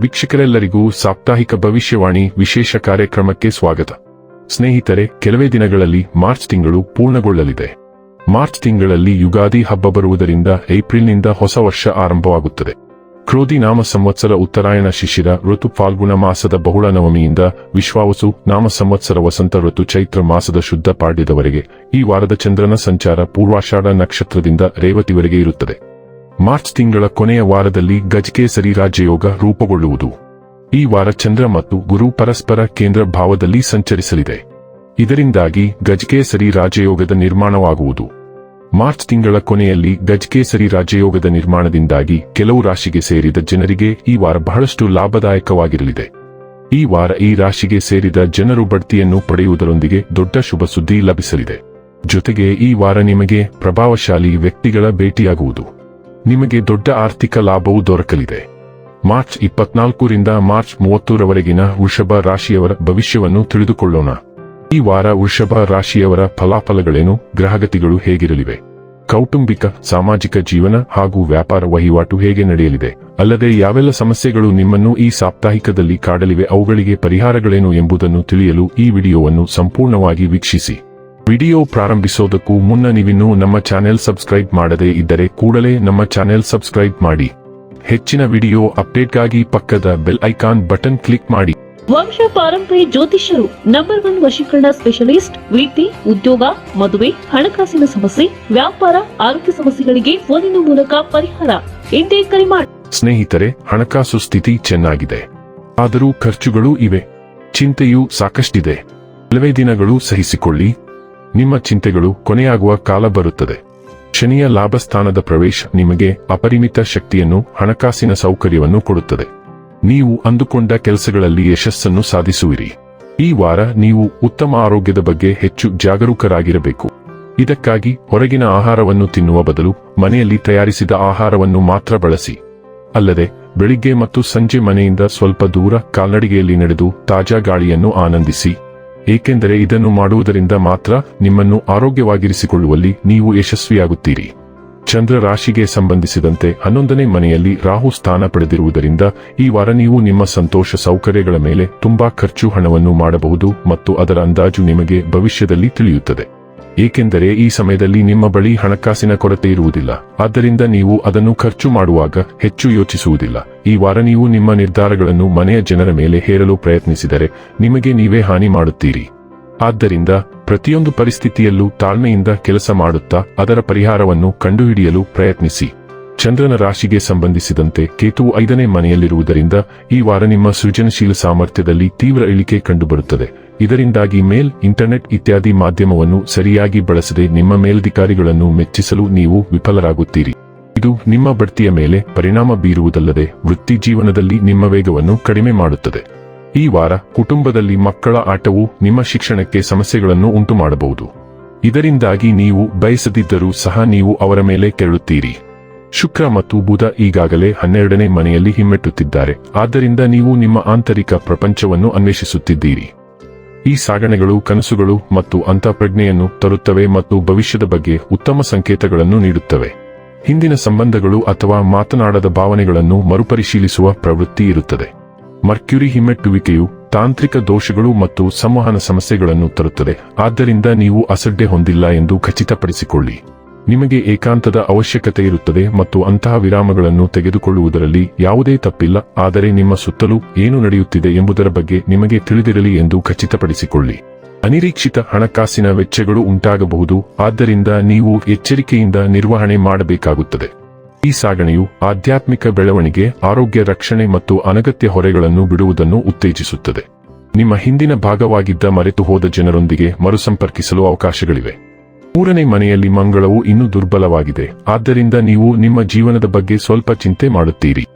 ವೀಕ್ಷಕರೆಲ್ಲರಿಗೂ ಸಾಪ್ತಾಹಿಕ ಭವಿಷ್ಯವಾಣಿ ವಿಶೇಷ ಕಾರ್ಯಕ್ರಮಕ್ಕೆ ಸ್ವಾಗತ. ಸ್ನೇಹಿತರೆ, ಕೆಲವೇ ದಿನಗಳಲ್ಲಿ ಮಾರ್ಚ್ ತಿಂಗಳು ಪೂರ್ಣಗೊಳ್ಳಲಿದೆ. ಮಾರ್ಚ್ ತಿಂಗಳಲ್ಲಿ ಯುಗಾದಿ ಹಬ್ಬ ಬರುವುದರಿಂದ ಏಪ್ರಿಲ್ನಿಂದ ಹೊಸ ವರ್ಷ ಆರಂಭವಾಗುತ್ತದೆ. ಕ್ರೋಧಿ ನಾಮ ಸಂವತ್ಸರ ಉತ್ತರಾಯಣ ಶಿಶಿರ ಋತು ಫಾಲ್ಗುಣ ಮಾಸದ ಬಹುಳ ನವಮಿಯಿಂದ ವಿಶ್ವಾವಸು ನಾಮ ಸಂವತ್ಸರ ವಸಂತ ಋತು ಚೈತ್ರ ಮಾಸದ ಶುದ್ಧ ಪಾಡ್ಯದವರೆಗೆ ಈ ವಾರದ ಚಂದ್ರನ ಸಂಚಾರ ಪೂರ್ವಾಷಾಢ ನಕ್ಷತ್ರದಿಂದ ರೇವತಿವರೆಗೆ ಇರುತ್ತದೆ. ಮಾರ್ಚ್ ತಿಂಗಳ ಕೊನೆಯ ವಾರದಲ್ಲಿ ಗಜಕೇಸರಿ ರಾಜಯೋಗ ರೂಪುಗೊಳ್ಳುವುದು. ಈ ವಾರ ಚಂದ್ರ ಮತ್ತು ಗುರು ಪರಸ್ಪರ ಕೇಂದ್ರ ಭಾವದಲ್ಲಿ ಸಂಚರಿಸಲಿದೆ. ಇದರಿಂದಾಗಿ ಗಜಕೇಸರಿ ರಾಜಯೋಗದ ನಿರ್ಮಾಣವಾಗುವುದು. ಮಾರ್ಚ್ ತಿಂಗಳ ಕೊನೆಯಲ್ಲಿ ಗಜಕೇಸರಿ ರಾಜಯೋಗದ ನಿರ್ಮಾಣದಿಂದಾಗಿ ಕೆಲವು ರಾಶಿಗೆ ಸೇರಿದ ಜನರಿಗೆ ಈ ವಾರ ಬಹಳಷ್ಟು ಲಾಭದಾಯಕವಾಗಿರಲಿದೆ. ಈ ವಾರ ಈ ರಾಶಿಗೆ ಸೇರಿದ ಜನರು ಬಡ್ತಿಯನ್ನು ಪಡೆಯುವುದರೊಂದಿಗೆ ದೊಡ್ಡ ಶುಭ ಸುದ್ದಿ ಲಭಿಸಲಿದೆ. ಜೊತೆಗೆ ಈ ವಾರ ನಿಮಗೆ ಪ್ರಭಾವಶಾಲಿ ವ್ಯಕ್ತಿಗಳ ಭೇಟಿಯಾಗುವುದು. ನಿಮಗೆ ದೊಡ್ಡ ಆರ್ಥಿಕ ಲಾಭವೂ ದೊರಕಲಿದೆ. ಮಾರ್ಚ್ ಇಪ್ಪತ್ನಾಲ್ಕರಿಂದ ಮಾರ್ಚ್ ಮೂವತ್ತರವರೆಗಿನ ವೃಷಭ ರಾಶಿಯವರ ಭವಿಷ್ಯವನ್ನು ತಿಳಿದುಕೊಳ್ಳೋಣ. ಈ ವಾರ ವೃಷಭ ರಾಶಿಯವರ ಫಲಾಫಲಗಳೇನು, ಗ್ರಹಗತಿಗಳು ಹೇಗಿರಲಿವೆ? ಕೌಟುಂಬಿಕ, ಸಾಮಾಜಿಕ ಜೀವನ ಹಾಗೂ ವ್ಯಾಪಾರ ವಹಿವಾಟು ಹೇಗೆ ನಡೆಯಲಿದೆ? ಅಲ್ಲದೆ ಯಾವೆಲ್ಲ ಸಮಸ್ಯೆಗಳು ನಿಮ್ಮನ್ನು ಈ ಸಾಪ್ತಾಹಿಕದಲ್ಲಿ ಕಾಡಲಿವೆ, ಅವುಗಳಿಗೆ ಪರಿಹಾರಗಳೇನು ಎಂಬುದನ್ನು ತಿಳಿಯಲು ಈ ವಿಡಿಯೋವನ್ನು ಸಂಪೂರ್ಣವಾಗಿ ವೀಕ್ಷಿಸಿ. ವಿಡಿಯೋ ಪ್ರಾರಂಭಿಸೋದಕ್ಕೂ ಮುನ್ನ ನೀವಿನ್ನೂ ನಮ್ಮ ಚಾನೆಲ್ ಸಬ್ಸ್ಕ್ರೈಬ್ ಮಾಡದೇ ಇದ್ದರೆ ಕೂಡಲೇ ನಮ್ಮ ಚಾನೆಲ್ ಸಬ್ಸ್ಕ್ರೈಬ್ ಮಾಡಿ. ಹೆಚ್ಚಿನ ವಿಡಿಯೋ ಅಪ್ಡೇಟ್ಗಾಗಿ ಪಕ್ಕದ ಬೆಲ್ ಐಕಾನ್ ಬಟನ್ ಕ್ಲಿಕ್ ಮಾಡಿ. ವಂಶ ಪಾರಂಪರಿ ಜ್ಯೋತಿಷ್ಯರು ನಂಬರ್ ಒನ್ ವಶೀಕರಣ ಸ್ಪೆಷಲಿಸ್ಟ್ ವೃತ್ತಿ ಉದ್ಯೋಗ ಮದುವೆ ಹಣಕಾಸಿನ ಸಮಸ್ಯೆ ವ್ಯಾಪಾರ ಆರೋಗ್ಯ ಸಮಸ್ಯೆಗಳಿಗೆ ಫೋನಿನ ಮೂಲಕ ಪರಿಹಾರ. ಎಂದೇ ಕರೆ ಮಾಡಿ ಸ್ನೇಹಿತರೆ ಹಣಕಾಸು ಸ್ಥಿತಿ ಚೆನ್ನಾಗಿದೆ. ಆದರೂ ಖರ್ಚುಗಳು ಇವೆ. ಚಿಂತೆಯೂ ಸಾಕಷ್ಟಿದೆ. ಕೆಲವೇ ದಿನಗಳು ಸಹಿಸಿಕೊಳ್ಳಿ. ನಿಮ್ಮ ಚಿಂತೆಗಳು ಕೊನೆಯಾಗುವ ಕಾಲ ಬರುತ್ತದೆ. ಶನಿಯ ಲಾಭಸ್ಥಾನದ ಪ್ರವೇಶ ನಿಮಗೆ ಅಪರಿಮಿತ ಶಕ್ತಿಯನ್ನು, ಹಣಕಾಸಿನ ಸೌಕರ್ಯವನ್ನು ಕೊಡುತ್ತದೆ. ನೀವು ಅಂದುಕೊಂಡ ಕೆಲಸಗಳಲ್ಲಿ ಯಶಸ್ಸನ್ನು ಸಾಧಿಸುವಿರಿ. ಈ ವಾರ ನೀವು ಉತ್ತಮ ಆರೋಗ್ಯದ ಬಗ್ಗೆ ಹೆಚ್ಚು ಜಾಗರೂಕರಾಗಿರಬೇಕು. ಇದಕ್ಕಾಗಿ ಹೊರಗಿನ ಆಹಾರವನ್ನು ತಿನ್ನುವ ಬದಲು ಮನೆಯಲ್ಲಿ ತಯಾರಿಸಿದ ಆಹಾರವನ್ನು ಮಾತ್ರ ಬಳಸಿ. ಅಲ್ಲದೆ, ಬೆಳಿಗ್ಗೆ ಮತ್ತು ಸಂಜೆ ಮನೆಯಿಂದ ಸ್ವಲ್ಪ ದೂರ ಕಾಲ್ನಡಿಗೆಯಲ್ಲಿ ನಡೆದು ತಾಜಾ ಗಾಳಿಯನ್ನು ಆನಂದಿಸಿ. ಏಕೆಂದರೆ ಇದನ್ನು ಮಾಡುವುದರಿಂದ ಮಾತ್ರ ನಿಮ್ಮನ್ನು ಆರೋಗ್ಯವಾಗಿರಿಸಿಕೊಳ್ಳುವಲ್ಲಿ ನೀವು ಯಶಸ್ವಿಯಾಗುತ್ತೀರಿ. ಚಂದ್ರ ರಾಶಿಗೆ ಸಂಬಂಧಿಸಿದಂತೆ ಹನ್ನೊಂದನೇ ಮನೆಯಲ್ಲಿ ರಾಹು ಸ್ಥಾನ ಪಡೆದಿರುವುದರಿಂದ ಈ ವಾರ ನೀವು ನಿಮ್ಮ ಸಂತೋಷ ಸೌಕರ್ಯಗಳ ಮೇಲೆ ತುಂಬಾ ಖರ್ಚು ಹಣವನ್ನು ಮಾಡಬಹುದು ಮತ್ತು ಅದರ ಅಂದಾಜು ನಿಮಗೆ ಭವಿಷ್ಯದಲ್ಲಿ ತಿಳಿಯುತ್ತದೆ. ಏಕೆಂದರೆ ಈ ಸಮಯದಲ್ಲಿ ನಿಮ್ಮ ಬಳಿ ಹಣಕಾಸಿನ ಕೊರತೆ ಇರುವುದಿಲ್ಲ. ಆದ್ದರಿಂದ ನೀವು ಅದನ್ನು ಖರ್ಚು ಮಾಡುವಾಗ ಹೆಚ್ಚು ಯೋಚಿಸುವುದಿಲ್ಲ. ಈ ವಾರ ನೀವು ನಿಮ್ಮ ನಿರ್ಧಾರಗಳನ್ನು ಮನೆಯ ಜನರ ಮೇಲೆ ಹೇರಲು ಪ್ರಯತ್ನಿಸಿದರೆ ನಿಮಗೆ ನೀವೇ ಹಾನಿ ಮಾಡುತ್ತೀರಿ. ಆದ್ದರಿಂದ ಪ್ರತಿಯೊಂದು ಪರಿಸ್ಥಿತಿಯಲ್ಲೂ ತಾಳ್ಮೆಯಿಂದ ಕೆಲಸ ಮಾಡುತ್ತಾ ಅದರ ಪರಿಹಾರವನ್ನು ಕಂಡುಹಿಡಿಯಲು ಪ್ರಯತ್ನಿಸಿ. ಚಂದ್ರನ ರಾಶಿಗೆ ಸಂಬಂಧಿಸಿದಂತೆ ಕೇತುವು ಐದನೇ ಮನೆಯಲ್ಲಿರುವುದರಿಂದ ಈ ವಾರ ನಿಮ್ಮ ಸೃಜನಶೀಲ ಸಾಮರ್ಥ್ಯದಲ್ಲಿ ತೀವ್ರ ಇಳಿಕೆ ಕಂಡುಬರುತ್ತದೆ. ಇದರಿಂದಾಗಿ ಮೇಲ್, ಇಂಟರ್ನೆಟ್ ಇತ್ಯಾದಿ ಮಾಧ್ಯಮವನ್ನು ಸರಿಯಾಗಿ ಬಳಸದೆ ನಿಮ್ಮ ಮೇಲಧಿಕಾರಿಗಳನ್ನು ಮೆಚ್ಚಿಸಲು ನೀವು ವಿಫಲರಾಗುತ್ತೀರಿ. ಇದು ನಿಮ್ಮ ಬಡ್ತಿಯ ಮೇಲೆ ಪರಿಣಾಮ ಬೀರುವುದಲ್ಲದೆ ವೃತ್ತಿ ಜೀವನದಲ್ಲಿ ನಿಮ್ಮ ವೇಗವನ್ನು ಕಡಿಮೆ ಮಾಡುತ್ತದೆ. ಈ ವಾರ ಕುಟುಂಬದಲ್ಲಿ ಮಕ್ಕಳ ಆಟವು ನಿಮ್ಮ ಶಿಕ್ಷಣಕ್ಕೆ ಸಮಸ್ಯೆಗಳನ್ನು ಉಂಟು ಮಾಡಬಹುದು ಇದರಿಂದಾಗಿ ನೀವು ಬಯಸದಿದ್ದರೂ ಸಹ ನೀವು ಅವರ ಮೇಲೆ ಕೆರಳುತ್ತೀರಿ. ಶುಕ್ರ ಮತ್ತು ಬುಧ ಈಗಾಗಲೇ ಹನ್ನೆರಡನೇ ಮನೆಯಲ್ಲಿ ಹಿಮ್ಮೆಟ್ಟುತ್ತಿದ್ದಾರೆ. ಆದ್ದರಿಂದ ನೀವು ನಿಮ್ಮ ಆಂತರಿಕ ಪ್ರಪಂಚವನ್ನು ಅನ್ವೇಷಿಸುತ್ತಿದ್ದೀರಿ. ಈ ಸಾಗಣೆಗಳು ಕನಸುಗಳು ಮತ್ತು ಅಂತಃಪ್ರಜ್ಞೆಯನ್ನು ತರುತ್ತವೆ ಮತ್ತು ಭವಿಷ್ಯದ ಬಗ್ಗೆ ಉತ್ತಮ ಸಂಕೇತಗಳನ್ನು ನೀಡುತ್ತವೆ. ಹಿಂದಿನ ಸಂಬಂಧಗಳು ಅಥವಾ ಮಾತನಾಡದ ಭಾವನೆಗಳನ್ನು ಮರುಪರಿಶೀಲಿಸುವ ಪ್ರವೃತ್ತಿ ಇರುತ್ತದೆ. ಮರ್ಕ್ಯುರಿ ಹಿಮ್ಮೆಟ್ಟುವಿಕೆಯು ತಾಂತ್ರಿಕ ದೋಷಗಳು ಮತ್ತು ಸಂವಹನ ಸಮಸ್ಯೆಗಳನ್ನು ತರುತ್ತದೆ. ಆದ್ದರಿಂದ ನೀವು ಅಸಡ್ಡೆ ಹೊಂದಿಲ್ಲ ಎಂದು ಖಚಿತಪಡಿಸಿಕೊಳ್ಳಿ. ನಿಮಗೆ ಏಕಾಂತದ ಅವಶ್ಯಕತೆ ಇರುತ್ತದೆ ಮತ್ತು ಅಂತಹ ವಿರಾಮಗಳನ್ನು ತೆಗೆದುಕೊಳ್ಳುವುದರಲ್ಲಿ ಯಾವುದೇ ತಪ್ಪಿಲ್ಲ, ಆದರೆ ನಿಮ್ಮ ಸುತ್ತಲೂ ಏನು ನಡೆಯುತ್ತಿದೆ ಎಂಬುದರ ಬಗ್ಗೆ ನಿಮಗೆ ತಿಳಿದಿರಲಿ ಎಂದು ಖಚಿತಪಡಿಸಿಕೊಳ್ಳಿ. ಅನಿರೀಕ್ಷಿತ ಹಣಕಾಸಿನ ವೆಚ್ಚಗಳು ಉಂಟಾಗಬಹುದು, ಆದ್ದರಿಂದ ನೀವು ಎಚ್ಚರಿಕೆಯಿಂದ ನಿರ್ವಹಣೆ ಮಾಡಬೇಕಾಗುತ್ತದೆ. ಈ ಸಾಗಣೆಯು ಆಧ್ಯಾತ್ಮಿಕ ಬೆಳವಣಿಗೆ, ಆರೋಗ್ಯ ರಕ್ಷಣೆ ಮತ್ತು ಅನಗತ್ಯ ಹೊರೆಗಳನ್ನು ಬಿಡುವುದನ್ನು ಉತ್ತೇಜಿಸುತ್ತದೆ. ನಿಮ್ಮ ಹಿಂದಿನ ಭಾಗವಾಗಿದ್ದ ಮರೆತು ಹೋದ ಜನರೊಂದಿಗೆ ಮರುಸಂಪರ್ಕಿಸಲು ಅವಕಾಶಗಳಿವೆ. ಮೂರನೇ ಮನೆಯಲ್ಲಿ ಮಂಗಳವು ಇನ್ನೂ ದುರ್ಬಲವಾಗಿದೆ. ಆದ್ದರಿಂದ ನೀವು ನಿಮ್ಮ ಜೀವನದ ಬಗ್ಗೆ ಸ್ವಲ್ಪ ಚಿಂತೆ ಮಾಡುತ್ತೀರಿ.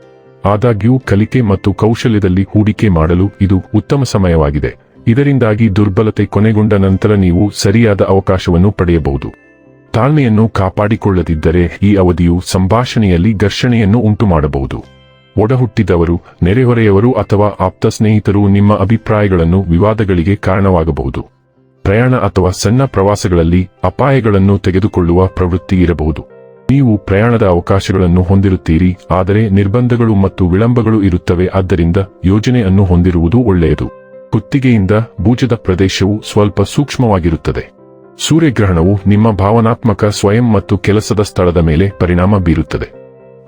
ಆದಾಗ್ಯೂ ಕಲಿಕೆ ಮತ್ತು ಕೌಶಲ್ಯದಲ್ಲಿ ಹೂಡಿಕೆ ಮಾಡಲು ಇದು ಉತ್ತಮ ಸಮಯವಾಗಿದೆ. ಇದರಿಂದಾಗಿ ದುರ್ಬಲತೆ ಕೊನೆಗೊಂಡ ನಂತರ ನೀವು ಸರಿಯಾದ ಅವಕಾಶವನ್ನು ಪಡೆಯಬಹುದು. ತಾಳ್ಮೆಯನ್ನು ಕಾಪಾಡಿಕೊಳ್ಳದಿದ್ದರೆ ಈ ಅವಧಿಯು ಸಂಭಾಷಣೆಯಲ್ಲಿ ಘರ್ಷಣೆಯನ್ನು ಉಂಟುಮಾಡಬಹುದು. ಒಡಹುಟ್ಟಿದವರು, ನೆರೆಹೊರೆಯವರು ಅಥವಾ ಆಪ್ತ ಸ್ನೇಹಿತರು ನಿಮ್ಮ ಅಭಿಪ್ರಾಯಗಳನ್ನು ವಿವಾದಗಳಿಗೆ ಕಾರಣವಾಗಬಹುದು. ಪ್ರಯಾಣ ಅಥವಾ ಸಣ್ಣ ಪ್ರವಾಸಗಳಲ್ಲಿ ಅಪಾಯಗಳನ್ನು ತೆಗೆದುಕೊಳ್ಳುವ ಪ್ರವೃತ್ತಿ ಇರಬಹುದು. ನೀವು ಪ್ರಯಾಣದ ಅವಕಾಶಗಳನ್ನು ಹೊಂದಿರುತ್ತೀರಿ, ಆದರೆ ನಿರ್ಬಂಧಗಳು ಮತ್ತು ವಿಳಂಬಗಳು ಇರುತ್ತವೆ, ಆದ್ದರಿಂದ ಯೋಜನೆಯನ್ನು ಹೊಂದಿರುವುದು ಒಳ್ಳೆಯದು. ಕುತ್ತಿಗೆಯಿಂದ ಭೂಜದ ಪ್ರದೇಶವು ಸ್ವಲ್ಪ ಸೂಕ್ಷ್ಮವಾಗಿರುತ್ತದೆ. ಸೂರ್ಯಗ್ರಹಣವು ನಿಮ್ಮ ಭಾವನಾತ್ಮಕ ಸ್ವಯಂ ಮತ್ತು ಕೆಲಸದ ಸ್ಥಳದ ಮೇಲೆ ಪರಿಣಾಮ ಬೀರುತ್ತದೆ.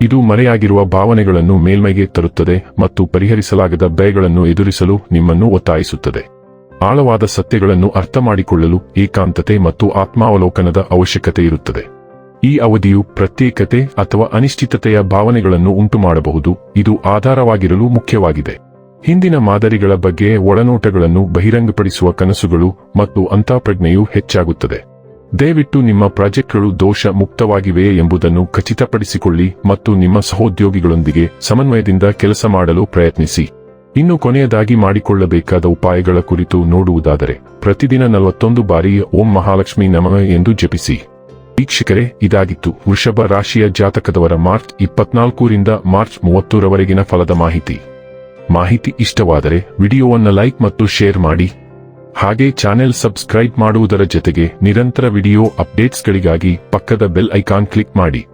ಇದು ಮರೆಯಾಗಿರುವ ಭಾವನೆಗಳನ್ನು ಮೇಲ್ಮೈಗೆ ತರುತ್ತದೆ ಮತ್ತು ಪರಿಹರಿಸಲಾಗದ ಭಯಗಳನ್ನು ಎದುರಿಸಲು ನಿಮ್ಮನ್ನು ಒತ್ತಾಯಿಸುತ್ತದೆ. ಆಳವಾದ ಸತ್ಯಗಳನ್ನು ಅರ್ಥಮಾಡಿಕೊಳ್ಳಲು ಏಕಾಂತತೆ ಮತ್ತು ಆತ್ಮಾವಲೋಕನದ ಅವಶ್ಯಕತೆ ಇರುತ್ತದೆ. ಈ ಅವಧಿಯು ಪ್ರತ್ಯೇಕತೆ ಅಥವಾ ಅನಿಶ್ಚಿತತೆಯ ಭಾವನೆಗಳನ್ನು ಉಂಟುಮಾಡಬಹುದು. ಇದು ಆಧಾರವಾಗಿರಲು ಮುಖ್ಯವಾಗಿದೆ. ಹಿಂದಿನ ಮಾದರಿಗಳ ಬಗ್ಗೆ ಒಳನೋಟಗಳನ್ನು ಬಹಿರಂಗಪಡಿಸುವ ಕನಸುಗಳು ಮತ್ತು ಅಂತಃಪ್ರಜ್ಞೆಯು ಹೆಚ್ಚಾಗುತ್ತದೆ. ದಯವಿಟ್ಟು ನಿಮ್ಮ ಪ್ರಾಜೆಕ್ಟ್ಗಳು ದೋಷ ಮುಕ್ತವಾಗಿವೆಯೇ ಎಂಬುದನ್ನು ಖಚಿತಪಡಿಸಿಕೊಳ್ಳಿ ಮತ್ತು ನಿಮ್ಮ ಸಹೋದ್ಯೋಗಿಗಳೊಂದಿಗೆ ಸಮನ್ವಯದಿಂದ ಕೆಲಸ ಮಾಡಲು ಪ್ರಯತ್ನಿಸಿ. ಇನ್ನು ಕೊನೆಯದಾಗಿ ಮಾಡಿಕೊಳ್ಳಬೇಕಾದ ಉಪಾಯಗಳ ಕುರಿತು ನೋಡುವುದಾದರೆ, ಪ್ರತಿದಿನ ನಲವತ್ತೊಂದು ಬಾರಿ ಓಂ ಮಹಾಲಕ್ಷ್ಮಿ ನಮಃ ಎಂದು ಜಪಿಸಿ. ವೀಕ್ಷಕರೇ, ಇದಾಗಿತ್ತು ವೃಷಭ ರಾಶಿಯ ಜಾತಕದವರ ಮಾರ್ಚ್ ಇಪ್ಪತ್ನಾಲ್ಕರಿಂದ ಮಾರ್ಚ್ ಮೂವತ್ತರವರೆಗಿನ ಫಲದ ಮಾಹಿತಿ. ಮಾಹಿತಿ ಇಷ್ಟವಾದರೆ ವಿಡಿಯೋವನ್ನು ಲೈಕ್ ಮತ್ತು ಶೇರ್ ಮಾಡಿ. ಹಾಗೆ ಚಾನೆಲ್ ಸಬ್ಸ್ಕ್ರೈಬ್ ಮಾಡುವುದರ ಜೊತೆಗೆ ನಿರಂತರ ವಿಡಿಯೋ ಅಪ್ಡೇಟ್ಸ್ಗಳಿಗಾಗಿ ಪಕ್ಕದ ಬೆಲ್ ಐಕಾನ್ ಕ್ಲಿಕ್ ಮಾಡಿ.